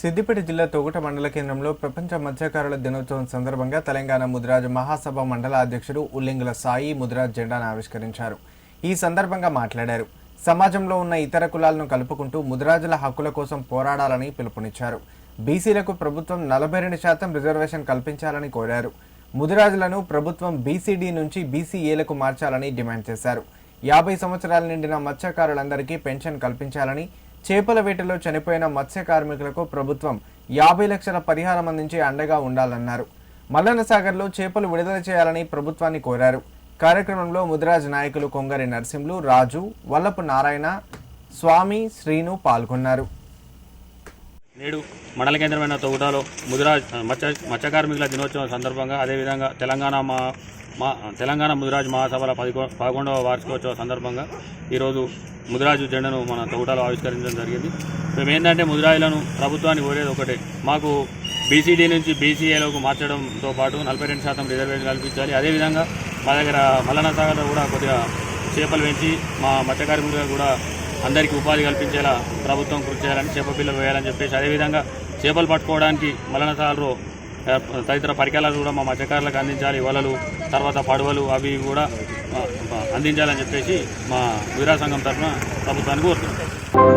సిద్దిపేట జిల్లా తొగుట మండల కేంద్రంలో ప్రపంచ మత్స్యకారుల దినోత్సవం సందర్భంగా తెలంగాణ ముదిరాజు మహాసభ మండల అధ్యక్షుడు ఉల్లింగుల సాయి ముదిరాజ్ జెండాను ఆవిష్కరించారు. ఈ సందర్భంగా మాట్లాడారు. సమాజంలో ఉన్న ఇతర కులాలను కలుపుకుంటూ ముదిరాజుల హక్కుల కోసం పోరాడాలని పిలుపునిచ్చారు. బీసీలకు ప్రభుత్వం నలభై రెండు శాతం రిజర్వేషన్ కల్పించాలని కోరారు. ముదిరాజులను ప్రభుత్వం బీసీడీ నుంచి బీసీఏలకు మార్చాలని డిమాండ్ చేశారు. యాభై సంవత్సరాల నిండిన మత్స్యకారులందరికీ పెన్షన్ కల్పించాలని చేపల వేటలో చనిపోయిన మత్స్య కార్మికులకు ప్రభుత్వం యాభై లక్షల పరిహారం అందించి అండగా ఉండాలన్నారు. మల్లన్న సాగర్లో చేపలు విడుదల చేయాలని ప్రభుత్వాన్ని కోరారు. కార్యక్రమంలో ముదిరాజ్ నాయకులు కొంగరి నరసింహులు రాజు వల్లపు నారాయణ స్వామి శ్రీను పాల్గొన్నారు. నేడు మండల కేంద్రమైన తొగుటాలో ముదిరాజ్ మత్స్య మత్స్య కార్మికుల దినోత్సవం సందర్భంగా అదేవిధంగా తెలంగాణ మా మా తెలంగాణ ముదిరాజ్ మహాసభల పదికో పదకొండవ వార్షికోత్సవ సందర్భంగా ఈరోజు ముదిరాజు జెండను మన తోటలో ఆవిష్కరించడం జరిగింది. మేము ఏంటంటే ముదిరాజులను ప్రభుత్వాన్ని కోరేది ఒకటే. మాకు బీసీడీ నుంచి బీసీఏలోకి మార్చడంతో పాటు నలభై రెండు శాతం రిజర్వేషన్ కల్పించాలి. అదేవిధంగా మా దగ్గర మల్లన్న సాగర్లో కూడా కొద్దిగా చేపలు పెంచి మా మత్స్య కూడా అందరికీ ఉపాధి కల్పించేలా ప్రభుత్వం కృషి చేయాలని చేప పిల్లలు వేయాలని చెప్పేసి అదేవిధంగా చేపలు పట్టుకోవడానికి మలన సాగర్లో తదితర పరికరాలు కూడా మా మత్స్యకారులకు అందించాలి. వలలు తర్వాత పడవలు అవి కూడా అందించాలని చెప్పేసి మా వీరా సంఘం తరఫున ప్రభుత్వానికి కోరుతున్నాం.